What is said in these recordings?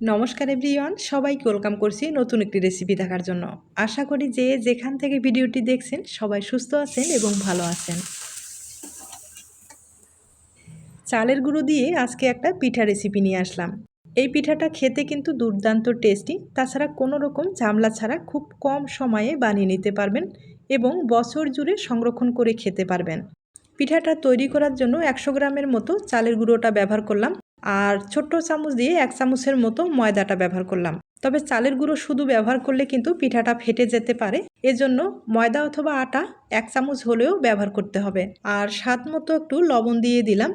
নমস্কার এভরিওয়ান, সবাইকে ওয়েলকাম করছি নতুন একটি রেসিপি দেখার জন্য। আশা করি যে যেখান থেকে ভিডিওটি দেখছেন, সবাই সুস্থ আছেন এবং ভালো আছেন। চালের গুঁড়ো দিয়ে আজকে একটা পিঠা রেসিপি নিয়ে আসলাম। এই পিঠাটা খেতে কিন্তু দুর্দান্ত টেস্টি তাছাড়া কোনো রকম ঝামলা ছাড়া খুব কম সময়ে বানিয়ে নিতে পারবেন এবং বছর জুড়ে সংরক্ষণ করে খেতে পারবেন। পিঠাটা তৈরি করার জন্য একশো গ্রামের মতো চালের গুঁড়োটা ব্যবহার করলাম। আর ছোট্ট চামচ দিয়ে এক চামচের মতো ময়দাটা ব্যবহার করলাম। তবে চালের গুঁড়ো শুধু ব্যবহার করলে কিন্তু পিঠাটা ফেটে যেতে পারে। এজন্য ময়দা অথবা আটা এক চামচ হলেও ব্যবহার করতে হবে। আর স্বাদ মতো একটু লবণ দিয়ে দিলাম।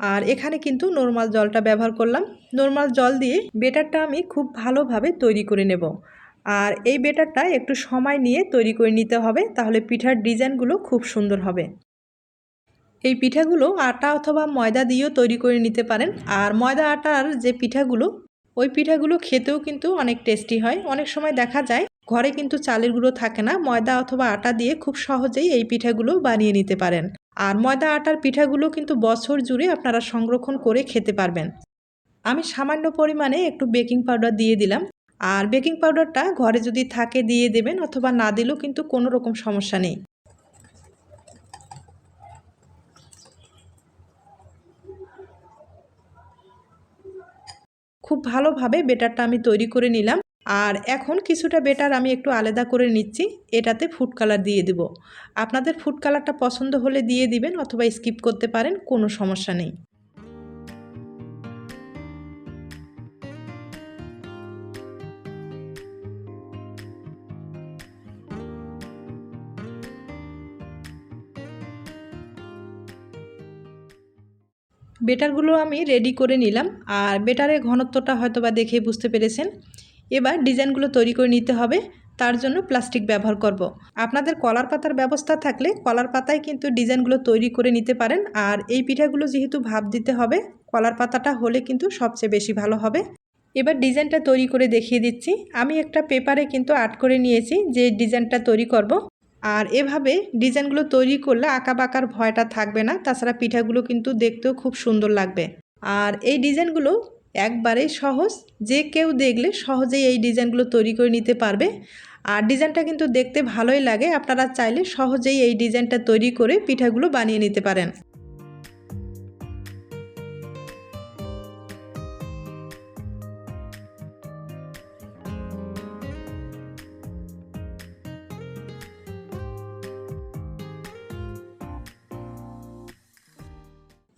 আর এখানে কিন্তু নর্মাল জলটা ব্যবহার করলাম। নর্মাল জল দিয়ে বেটারটা আমি খুব ভালোভাবে তৈরি করে নেব। আর এই বেটারটা একটু সময় নিয়ে তৈরি করে নিতে হবে, তাহলে পিঠার ডিজাইনগুলো খুব সুন্দর হবে। এই পিঠাগুলো আটা অথবা ময়দা দিয়েও তৈরি করে নিতে পারেন। আর ময়দা আটার যে পিঠাগুলো, ওই পিঠাগুলো খেতেও কিন্তু অনেক টেস্টি হয়। অনেক সময় দেখা যায়, ঘরে কিন্তু চালের গুঁড়ো থাকে না। ময়দা অথবা আটা দিয়ে খুব সহজেই এই পিঠাগুলো বানিয়ে নিতে পারেন। আর ময়দা আটার পিঠাগুলো কিন্তু বছর জুড়ে আপনারা সংরক্ষণ করে খেতে পারবেন। আমি সামান্য পরিমাণে একটু বেকিং পাউডার দিয়ে দিলাম। আর বেকিং পাউডারটা ঘরে যদি থাকে দিয়ে দেবেন, অথবা না দিলেও কিন্তু কোনো রকম সমস্যা নেই। খুব ভালোভাবে বেটারটা আমি তৈরি করে নিলাম। আর এখন কিছুটা বেটার আমি একটু আলাদা করে নিচ্ছি, এটাতে ফুড কালার দিয়ে দেব। আপনাদের ফুড কালারটা পছন্দ হলে দিয়ে দিবেন অথবা স্কিপ করতে পারেন, কোনো সমস্যা নেই। বেটারগুলো আমি রেডি করে নিলাম। আর বেটারের ঘনত্বটা হয়তো বা দেখে বুঝতে পেরেছেন। এবার ডিজাইনগুলো তৈরি করে নিতে হবে। তার জন্য প্লাস্টিক ব্যবহার করব। আপনাদের কলার পাতার ব্যবস্থা থাকলে কলার পাতায় কিন্তু ডিজাইনগুলো তৈরি করে নিতে পারেন। আর এই পিঠাগুলো যেহেতু ভাব দিতে হবে, কলার পাতাটা হলে কিন্তু সবচেয়ে বেশি ভালো হবে। এবার ডিজাইনটা তৈরি করে দেখিয়ে দিচ্ছি। আমি একটা পেপারে কিন্তু আর্ট করে নিয়েছি যে ডিজাইনটা তৈরি করব। আর এভাবে ডিজাইনগুলো তৈরি করলে আঁকা বাঁকার ভয়টা থাকবে না, তাছাড়া পিঠাগুলো কিন্তু দেখতেও খুব সুন্দর লাগবে। আর এই ডিজাইনগুলো একবারেই সহজ, যে কেউ দেখলে সহজেই এই ডিজাইনগুলো তৈরি করে নিতে পারবে। আর ডিজাইনটা কিন্তু দেখতে ভালোই লাগে, আপনারা চাইলে সহজেই এই ডিজাইনটা তৈরি করে পিঠাগুলো বানিয়ে নিতে পারেন।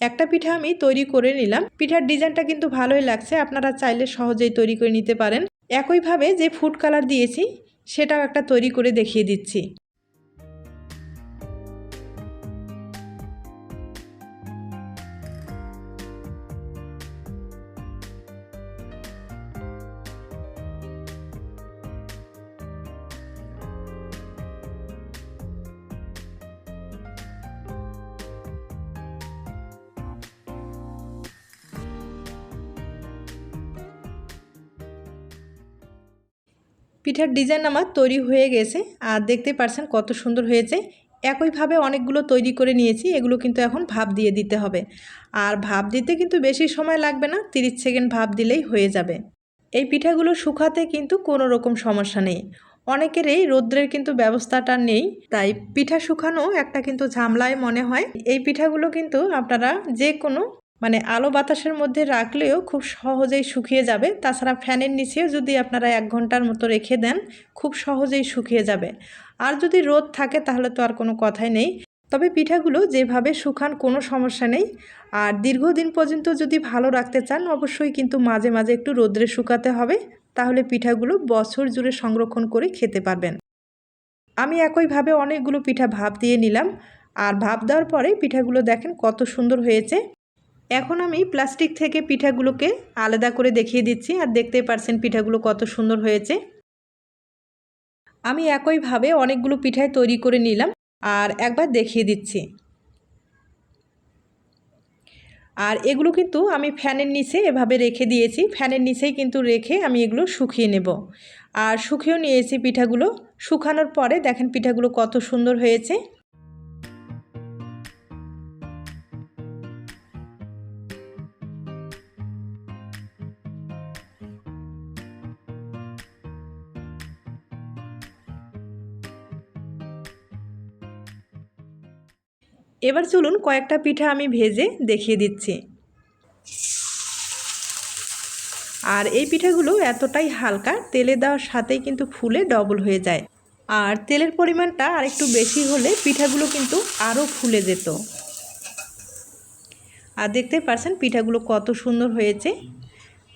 একটা পিঠা আমি তৈরি করে নিলাম। পিঠার ডিজাইনটা কিন্তু ভালোই লাগছে, আপনারা চাইলে সহজেই তৈরি করে নিতে পারেন। একইভাবে যে ফুড কালার দিয়েছি, সেটাও একটা তৈরি করে দেখিয়ে দিচ্ছি। পিঠার ডিজাইন আমার তৈরি হয়ে গেছে, আর দেখতে পারছেন কত সুন্দর হয়েছে। একইভাবে অনেকগুলো তৈরি করে নিয়েছি, এগুলো কিন্তু এখন ভাপ দিয়ে দিতে হবে। আর ভাপ দিতে কিন্তু বেশি সময় লাগবে না, তিরিশ সেকেন্ড ভাপ দিলেই হয়ে যাবে। এই পিঠাগুলো শুকাতে কিন্তু কোনো রকম সমস্যা নেই। অনেকেরই রৌদ্রের কিন্তু ব্যবস্থাটা নেই, তাই পিঠা শুকানো একটা কিন্তু ঝামলায় মনে হয়। এই পিঠাগুলো কিন্তু আপনারা যে কোনো মানে আলো বাতাসের মধ্যে রাখলেও খুব সহজেই শুকিয়ে যাবে। তাছাড়া ফ্যানের নিচেও যদি আপনারা এক ঘণ্টার মতো রেখে দেন, খুব সহজেই শুকিয়ে যাবে। আর যদি রোদ থাকে তাহলে তো আর কোনো কথাই নেই। তবে পিঠাগুলো যেভাবে শুকান কোনো সমস্যা নেই। আর দীর্ঘদিন পর্যন্ত যদি ভালো রাখতে চান, অবশ্যই কিন্তু মাঝে মাঝে একটু রোদ্রে শুকাতে হবে। তাহলে পিঠাগুলো বছর জুড়ে সংরক্ষণ করে খেতে পারবেন। আমি একইভাবে অনেকগুলো পিঠা ভাপ দিয়ে নিলাম। আর ভাপ দেওয়ার পরে পিঠাগুলো দেখেন কত সুন্দর হয়েছে। এখন আমি প্লাস্টিক থেকে পিঠাগুলোকে আলাদা করে দেখিয়ে দিচ্ছি আর দেখতে পারছেন পিঠাগুলো কত সুন্দর হয়েছে। আমি একইভাবে অনেকগুলো পিঠাই তৈরি করে নিলাম আর একবার দেখিয়ে দিচ্ছি। আর এগুলো কিন্তু আমি ফ্যানের নিচে এভাবে রেখে দিয়েছি। ফ্যানের নিচেই কিন্তু রেখে আমি এগুলো শুকিয়ে নেব। আর শুকিয়েও নিয়েছি পিঠাগুলো। শুকানোর পরে দেখেন পিঠাগুলো কত সুন্দর হয়েছে। এবার চলুন কয়েকটা পিঠা আমি ভেজে দেখিয়ে দিচ্ছি। আর এই পিঠাগুলো এতটাই হালকা, তেলে দেওয়ার সাথেই কিন্তু ফুলে ডবল হয়ে যায়। আর তেলের পরিমাণটা আরেকটু বেশি হলে পিঠাগুলো কিন্তু আরও ফুলে যেত। আর দেখতে পারছেন পিঠাগুলো কত সুন্দর হয়েছে।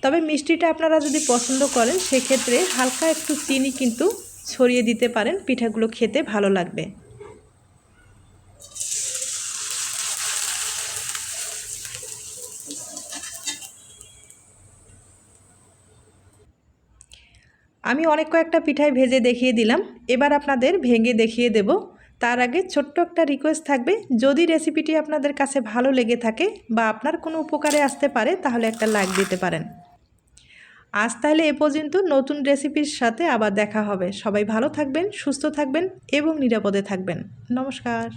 তবে মিষ্টিটা আপনারা যদি পছন্দ করেন, সেক্ষেত্রে হালকা একটু চিনি কিন্তু ছড়িয়ে দিতে পারেন, পিঠাগুলো খেতে ভালো লাগবে। আমি অনেক কয়েকটা পিঠাই ভেজে দেখিয়ে দিলাম। এবার আপনাদের ভেঙে দেখিয়ে দেব। তার আগে ছোট্ট একটা রিকোয়েস্ট থাকবে। যদি রেসিপিটি আপনাদের কাছে ভালো লেগে থাকে বা আপনার কোনো উপকারে আসতে পারে, তাহলে একটা লাইক দিতে পারেন। আজ তাহলে এ পর্যন্ত। নতুন রেসিপির সাথে আবার দেখা হবে। সবাই ভালো থাকবেন, সুস্থ থাকবেন এবং নিরাপদে থাকবেন। নমস্কার।